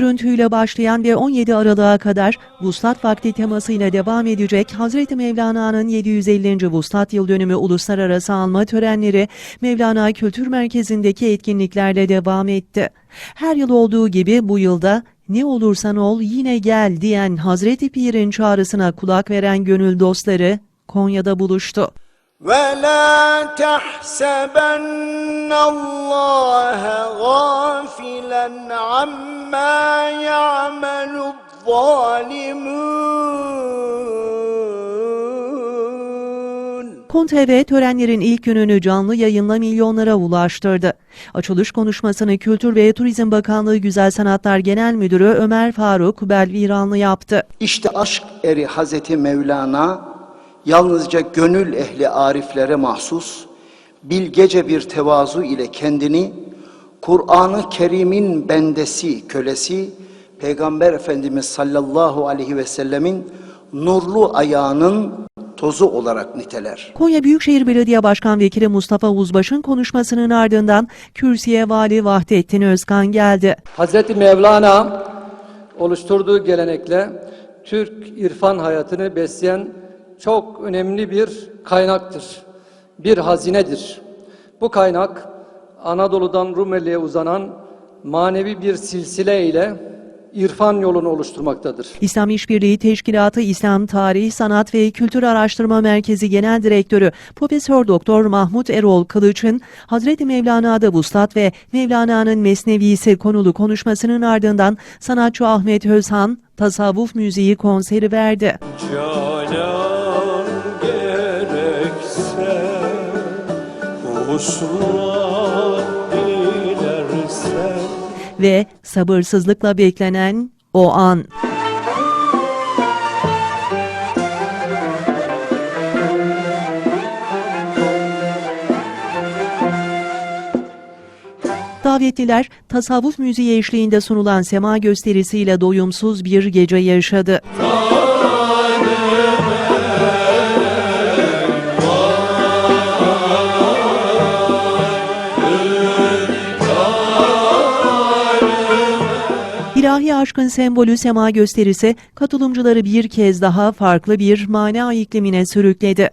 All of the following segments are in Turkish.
görüntüyle başlayan ve 17 Aralık'a kadar Vuslat Vakti temasıyla devam edecek Hazreti Mevlana'nın 750. Vuslat Yıl Dönümü Uluslararası Alma törenleri Mevlana Kültür Merkezi'ndeki etkinliklerle devam etti. Her yıl olduğu gibi bu yılda ne olursan ol yine gel diyen Hazreti Pir'in çağrısına kulak veren gönül dostları Konya'da buluştu. ولا تحسبن الله غافلا عما يعمل الظالمون Kon TV törenlerin ilk gününü canlı yayınla milyonlara ulaştırdı. Açılış konuşmasını Kültür ve Turizm Bakanlığı Güzel Sanatlar Genel Müdürü Ömer Faruk Belviranlı yaptı. İşte aşk eri Hazreti Mevlana yalnızca gönül ehli ariflere mahsus bilgece bir tevazu ile kendini Kur'an-ı Kerim'in bendesi, kölesi Peygamber Efendimiz sallallahu aleyhi ve sellemin nurlu ayağının tozu olarak niteler. Konya Büyükşehir Belediye Başkan Vekili Mustafa Uzbaş'ın konuşmasının ardından kürsüye Vali Vahdettin Özkan geldi. Hazreti Mevlana oluşturduğu gelenekle Türk irfan hayatını besleyen çok önemli bir kaynaktır. Bir hazinedir. Bu kaynak Anadolu'dan Rumeli'ye uzanan manevi bir silsile ile irfan yolunu oluşturmaktadır. İslam İşbirliği Teşkilatı İslam Tarih, Sanat ve Kültür Araştırma Merkezi Genel Direktörü Profesör Doktor Mahmut Erol Kılıç'ın Hazreti Mevlana'da Vuslat ve Mevlana'nın Mesnevisi konulu konuşmasının ardından sanatçı Ahmet Özhan tasavvuf müziği konseri verdi. Canan Ve sabırsızlıkla beklenen o an. Davetliler tasavvuf müziği eşliğinde sunulan sema gösterisiyle doyumsuz bir gece yaşadı. İlahi aşkın sembolü sema gösterisi katılımcıları bir kez daha farklı bir mana iklimine sürükledi.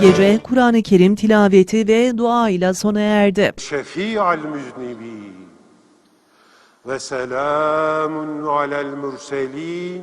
Gece Kur'an-ı Kerim tilaveti ve dua ile sona erdi. Şefi'al müznibi ve selamun alel mürselin